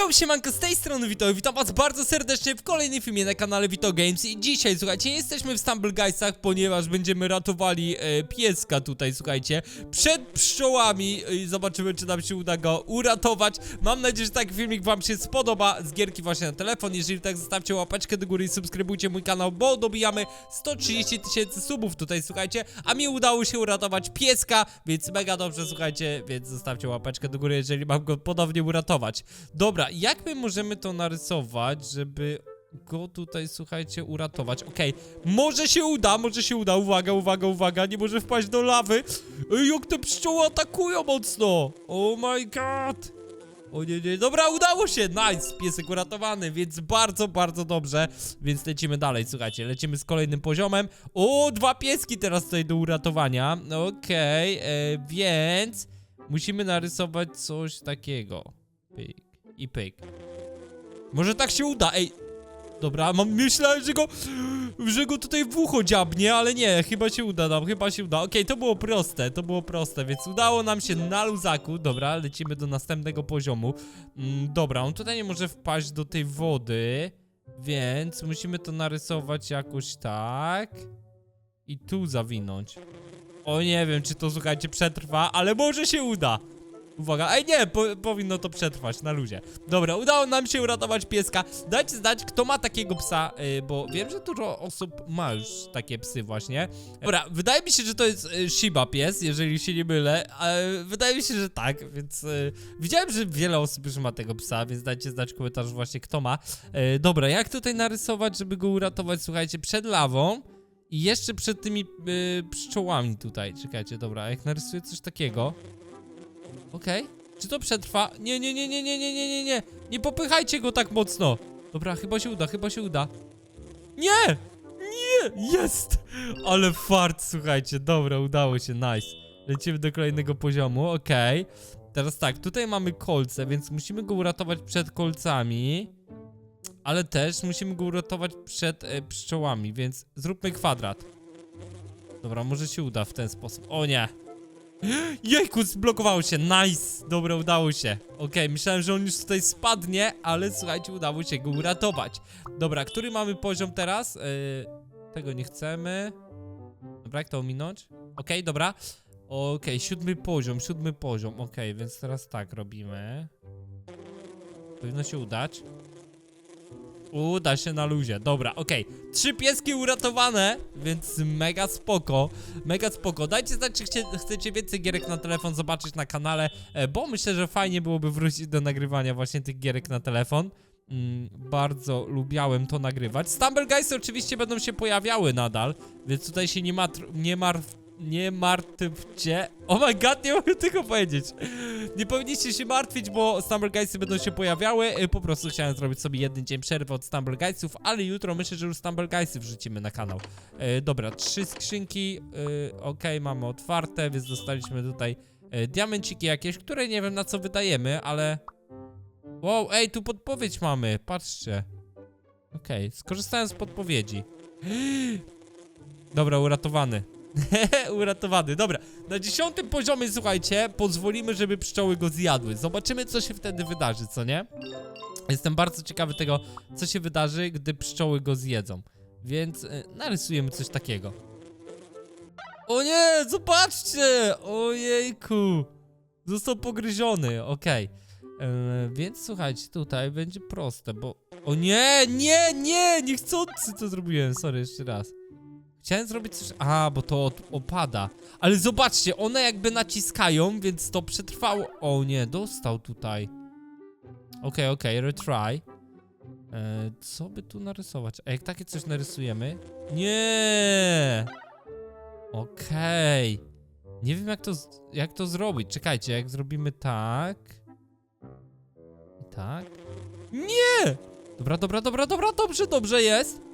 Yo, siemanko, z tej strony Wito, witam was bardzo serdecznie w kolejnym filmie na kanale Vito Games. I dzisiaj, słuchajcie, jesteśmy w Stumble Guysach, ponieważ będziemy ratowali e, pieska tutaj, słuchajcie, przed pszczołami. I zobaczymy, czy nam się uda go uratować. Mam nadzieję, że taki filmik wam się spodoba. Z gierki właśnie na telefon, jeżeli tak, zostawcie łapeczkę do góry i subskrybujcie mój kanał, bo dobijamy 130 tysięcy subów tutaj, słuchajcie, a mi udało się uratować pieska, więc mega dobrze, słuchajcie, więc zostawcie łapeczkę do góry, jeżeli mam go ponownie uratować. Dobra, jak my możemy to narysować, żeby go tutaj, słuchajcie, uratować? Okej, może się uda, może się uda, uwaga, uwaga, uwaga, nie może wpaść do lawy. Ej, jak te pszczoły atakują mocno! Oh my god! O nie, nie, dobra, udało się, nice, piesek uratowany, więc bardzo, bardzo dobrze, więc lecimy dalej, słuchajcie, lecimy z kolejnym poziomem. O, dwa pieski teraz tutaj do uratowania, okej, e, więc musimy narysować coś takiego. Pyk i pyk. Może tak się uda, ej. Dobra, mam, myślałem, że go, że go tutaj w ucho dziabnie, ale nie, chyba się uda nam, chyba się uda. Okej, to było proste, to było proste, więc udało nam się na luzaku. Dobra, lecimy do następnego poziomu. Mm, dobra, on tutaj nie może wpaść do tej wody, więc musimy to narysować jakoś tak. I tu zawinąć. O, nie wiem, czy to, słuchajcie, przetrwa, ale może się uda. Uwaga, ej nie, po, powinno to przetrwać na luzie. Dobra, udało nam się uratować pieska. Dajcie znać, kto ma takiego psa, yy, bo wiem, że dużo osób ma już takie psy właśnie. Dobra, wydaje mi się, że to jest y, Shiba pies, jeżeli się nie mylę, ale wydaje mi się, że tak, więc y, widziałem, że wiele osób już ma tego psa, więc dajcie znać w komentarzu właśnie, kto ma. Y, dobra, jak tutaj narysować, żeby go uratować, słuchajcie, przed lawą i jeszcze przed tymi y, pszczołami tutaj. Czekajcie, dobra, jak narysuję coś takiego... Okej. Czy to przetrwa? Nie, nie, nie, nie, nie, nie, nie, nie, nie. Nie popychajcie go tak mocno. Dobra, chyba się uda, chyba się uda. Nie! Nie! Jest! Ale fart, słuchajcie. Dobra, udało się, nice. Lecimy do kolejnego poziomu, okej. Teraz tak, tutaj mamy kolce, więc musimy go uratować przed kolcami. Ale też musimy go uratować przed e, pszczołami, więc zróbmy kwadrat. Dobra, może się uda w ten sposób. O nie! Jejku, zblokowało się, nice! Dobra, udało się. Okej, myślałem, że on już tutaj spadnie, ale słuchajcie, udało się go uratować. Dobra, który mamy poziom teraz? Yy, tego nie chcemy. Dobra, jak to ominąć? Okej, dobra. Okej, siódmy poziom, siódmy poziom. Okej, więc teraz tak robimy. Powinno się udać. Uda się na luzie, dobra, okej. Trzy pieski uratowane, więc mega spoko, mega spoko. Dajcie znać, czy chcie, chcecie więcej gierek na telefon zobaczyć na kanale, e, bo myślę, że fajnie byłoby wrócić do nagrywania właśnie tych gierek na telefon. Mm, bardzo lubiałem to nagrywać. Stumble Guys oczywiście będą się pojawiały nadal, więc tutaj się nie, matr- nie martw nie martwcie. Oh my god, nie mogę tego powiedzieć. Nie powinniście się martwić, bo Stumble Guysy będą się pojawiały. Y, Po prostu chciałem zrobić sobie jeden dzień przerwy od Stumble Guysów, ale jutro myślę, że już Stumble Guysy wrzucimy na kanał. E, dobra, trzy skrzynki. E, Okej, mamy otwarte, więc dostaliśmy tutaj e, diamenciki jakieś, które nie wiem na co wydajemy, ale... Wow, ej, tu podpowiedź mamy, patrzcie. Okej, skorzystałem z podpowiedzi. Dobra, uratowany. Uratowany, dobra. Na dziesiątym poziomie, słuchajcie, pozwolimy, żeby pszczoły go zjadły. Zobaczymy, co się wtedy wydarzy, co nie? Jestem bardzo ciekawy tego, co się wydarzy, gdy pszczoły go zjedzą. Więc y, narysujemy coś takiego. O nie, zobaczcie! Ojejku! Został pogryziony, okej. E, więc słuchajcie, tutaj będzie proste, bo... O nie, nie, nie! Niechcący to zrobiłem, sorry, jeszcze raz. Chciałem zrobić coś... A, bo to od- opada. Ale zobaczcie, one jakby naciskają, więc to przetrwało... O nie, dostał tutaj. Okej, okej, retry. E, co by tu narysować? A jak takie coś narysujemy? Nie! Okej. Nie wiem jak to, jak to zrobić. Czekajcie, jak zrobimy tak... I tak... Nie! Dobra, dobra, dobra, dobra, dobrze, dobrze jest.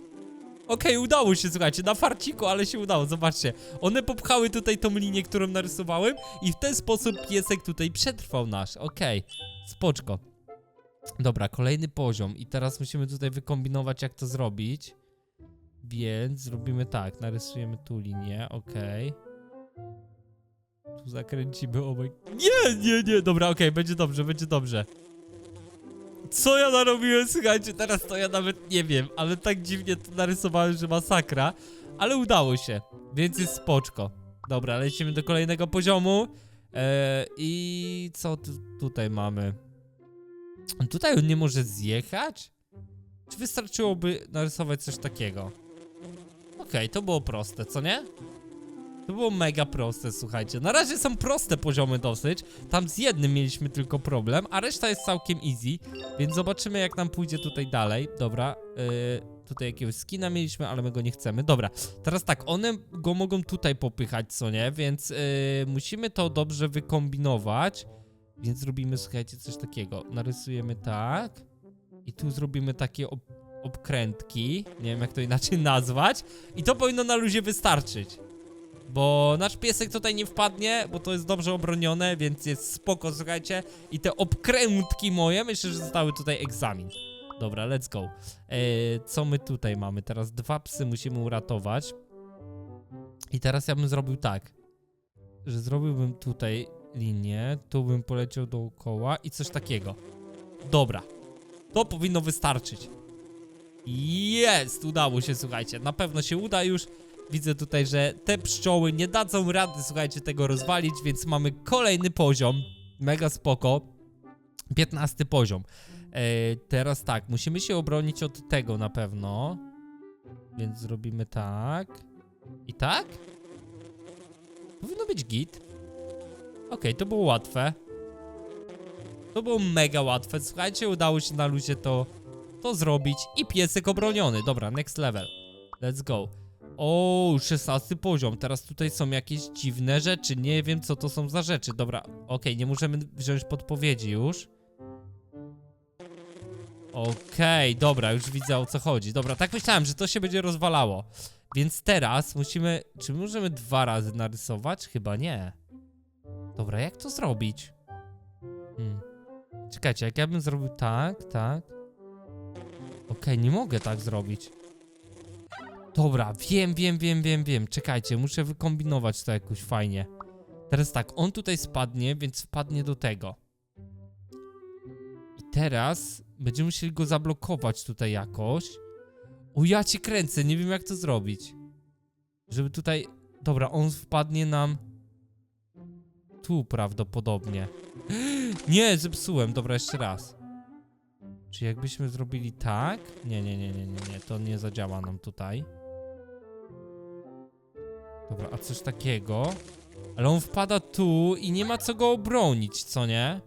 Okej, udało się, słuchajcie, na farciku, ale się udało, zobaczcie. One popchały tutaj tą linię, którą narysowałem i w ten sposób piesek tutaj przetrwał nasz. Okej, spoczko. Dobra, kolejny poziom i teraz musimy tutaj wykombinować, jak to zrobić. Więc zrobimy tak, narysujemy tu linię, okej. Tu zakręcimy obok. Nie, nie, nie, dobra, okej, będzie dobrze, będzie dobrze. Co ja narobiłem, słuchajcie, teraz to ja nawet nie wiem, ale tak dziwnie to narysowałem, że masakra. Ale udało się, więc jest spoczko. Dobra, lecimy do kolejnego poziomu. Eee, I co tu, tutaj mamy? Tutaj on nie może zjechać? Czy wystarczyłoby narysować coś takiego? Okej, to było proste, co nie? To było mega proste, słuchajcie. Na razie są proste poziomy dosyć. Tam z jednym mieliśmy tylko problem, a reszta jest całkiem easy. Więc zobaczymy, jak nam pójdzie tutaj dalej. Dobra, yy, tutaj jakiegoś skina mieliśmy, ale my go nie chcemy. Dobra, teraz tak, one go mogą tutaj popychać, co nie? Więc yy, musimy to dobrze wykombinować. Więc zrobimy, słuchajcie, coś takiego. Narysujemy tak. I tu zrobimy takie ob obkrętki. Nie wiem, jak to inaczej nazwać. I to powinno na luzie wystarczyć. Bo nasz piesek tutaj nie wpadnie, bo to jest dobrze obronione, więc jest spoko, słuchajcie. I te obkrętki moje, myślę, że zostały tutaj egzamin. Dobra, let's go. Eee, co my tutaj mamy? Teraz dwa psy musimy uratować. I teraz ja bym zrobił tak, że zrobiłbym tutaj linię, tu bym poleciał dookoła i coś takiego. Dobra, to powinno wystarczyć. Jest! Udało się, słuchajcie. Na pewno się uda już. Widzę tutaj, że te pszczoły nie dadzą rady, słuchajcie, tego rozwalić, więc mamy kolejny poziom. Mega spoko. 15 poziom. E, teraz tak, musimy się obronić od tego na pewno. Więc zrobimy tak. I tak? Powinno być git. Okej, to było łatwe. To było mega łatwe. Słuchajcie, udało się na luzie to, to zrobić. I piesek obroniony. Dobra, next level. Let's go. O, 16 poziom. Teraz tutaj są jakieś dziwne rzeczy. Nie wiem, co to są za rzeczy. Dobra, okej, nie możemy wziąć podpowiedzi już. Okej, dobra, już widzę o co chodzi. Dobra, tak myślałem, że to się będzie rozwalało. Więc teraz musimy... Czy my możemy dwa razy narysować? Chyba nie. Dobra, jak to zrobić? Hmm. Czekajcie, jak ja bym zrobił tak, tak. Okej, nie mogę tak zrobić. Dobra, wiem, wiem, wiem, wiem, wiem. Czekajcie, muszę wykombinować to jakoś fajnie. Teraz tak, on tutaj spadnie, więc wpadnie do tego. I teraz będziemy musieli go zablokować tutaj jakoś. O, ja cię kręcę, nie wiem jak to zrobić. Żeby tutaj... Dobra, on wpadnie nam... Tu prawdopodobnie. Nie, zepsułem. Dobra, jeszcze raz. Czy jakbyśmy zrobili tak? Nie, nie, nie, nie, nie, nie. To nie zadziała nam tutaj. Dobra, a coś takiego? Ale on wpada tu i nie ma co go obronić, co nie?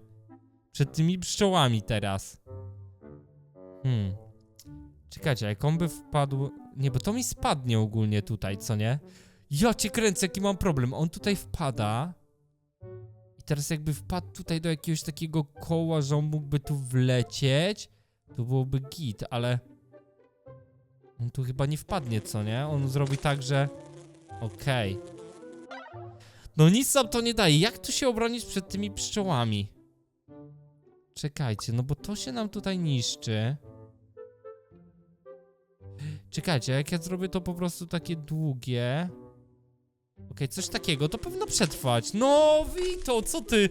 Przed tymi pszczołami teraz. Hmm. Czekajcie, jak on by wpadł... Nie, bo to mi spadnie ogólnie tutaj, co nie? Ja cię kręcę, jaki mam problem. On tutaj wpada. I teraz jakby wpadł tutaj do jakiegoś takiego koła, że on mógłby tu wlecieć, to byłoby git, ale... On tu chyba nie wpadnie, co nie? On zrobi tak, że... Okej. No nic nam to nie daje. Jak tu się obronić przed tymi pszczołami? Czekajcie, no bo to się nam tutaj niszczy. Czekajcie, jak ja zrobię to po prostu takie długie... Okej, coś takiego, to powinno przetrwać. No, Wito, co ty?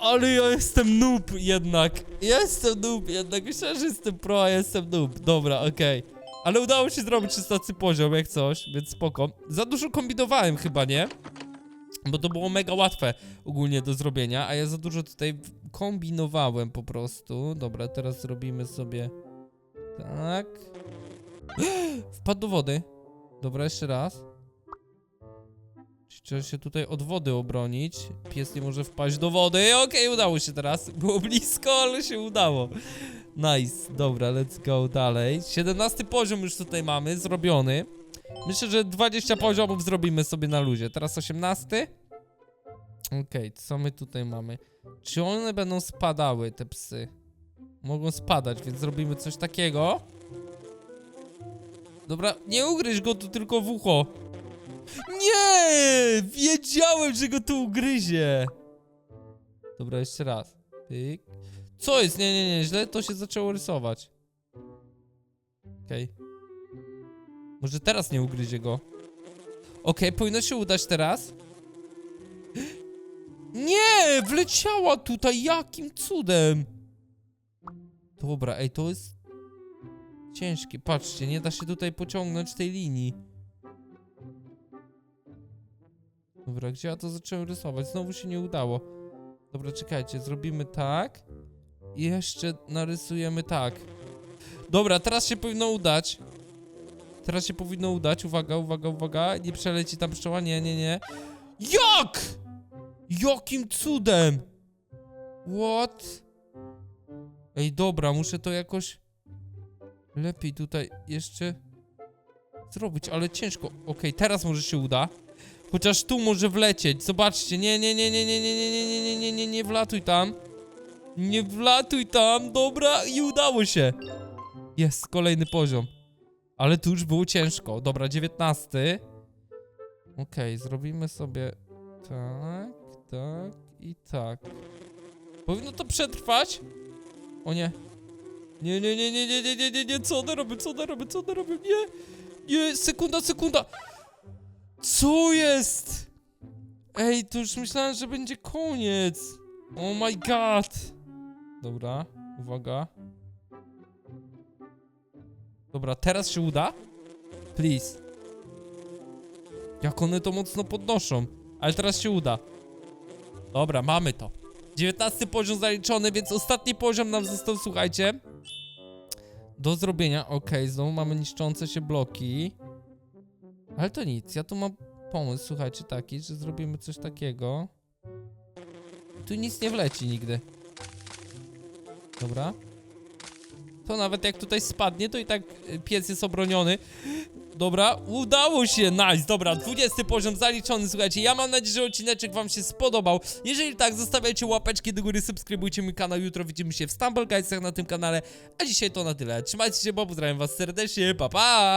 Ale ja jestem noob jednak. Ja jestem noob jednak. Myślałem, że jestem pro, a jestem noob. Dobra, okej. Ale udało się zrobić 16 poziom, jak coś, więc spoko. Za dużo kombinowałem chyba, nie? Bo to było mega łatwe ogólnie do zrobienia, a ja za dużo tutaj kombinowałem po prostu. Dobra, teraz zrobimy sobie tak. Wpadł do wody. Dobra, jeszcze raz. Trzeba się tutaj od wody obronić. Pies nie może wpaść do wody. Okej, udało się teraz. Było blisko, ale się udało. Nice. Dobra, let's go dalej. 17 poziom już tutaj mamy, zrobiony. Myślę, że 20 poziomów zrobimy sobie na luzie. Teraz 18. Okej, co my tutaj mamy? Czy one będą spadały, te psy? Mogą spadać, więc zrobimy coś takiego. Dobra, nie ugryź go tu tylko w ucho. Nie! Wiedziałem, że go tu ugryzie. Dobra, jeszcze raz. Pyk. Co jest? Nie, nie, nie, źle to się zaczęło rysować. Okej. Może teraz nie ugryzie go. Okej, powinno się udać teraz. Nie! Wleciała tutaj! Jakim cudem? Dobra, ej, to jest ciężkie. Patrzcie, nie da się tutaj pociągnąć tej linii. Dobra, gdzie ja to zacząłem rysować? Znowu się nie udało. Dobra, czekajcie, zrobimy tak. Jeszcze narysujemy tak. Dobra, teraz się powinno udać. Teraz się powinno udać. Uwaga, uwaga, uwaga. Nie przeleci tam pszczoła. Nie, nie, nie. Jak? Jakim cudem? What? Ej, dobra, muszę to jakoś lepiej tutaj jeszcze zrobić, ale ciężko. Okej, teraz może się uda. Chociaż tu może wlecieć. Zobaczcie. Nie, nie, nie, nie, nie, nie, nie, nie, nie, nie, nie, nie, nie wlatuj tam. Nie wlatuj tam. Dobra, i udało się. Jest kolejny poziom. Ale tu już było ciężko. Dobra, 19. Okej, zrobimy sobie tak, tak i tak. Powinno to przetrwać? O nie. Nie, nie, nie, nie, nie, nie, nie, nie, nie, co one robią, co one robią, co one robią, nie. Nie, sekunda, sekunda. Co jest? Ej, to już myślałem, że będzie koniec. Oh my god. Dobra, uwaga. Dobra, teraz się uda? Please. Jak one to mocno podnoszą. Ale teraz się uda. Dobra, mamy to. 19 poziom zaliczony, więc ostatni poziom nam został, słuchajcie. Do zrobienia. Okej, znowu mamy niszczące się bloki. Ale to nic, ja tu mam pomysł, słuchajcie, taki, że zrobimy coś takiego. Tu nic nie wleci nigdy. Dobra. To nawet jak tutaj spadnie, to i tak y, piec jest obroniony. Dobra, udało się, nice, dobra, 20 poziom zaliczony, słuchajcie, ja mam nadzieję, że odcineczek wam się spodobał. Jeżeli tak, zostawiajcie łapeczki do góry, subskrybujcie mój kanał, jutro widzimy się w Stumble Guysach na tym kanale, a dzisiaj to na tyle. Trzymajcie się, bo pozdrawiam was serdecznie, pa pa!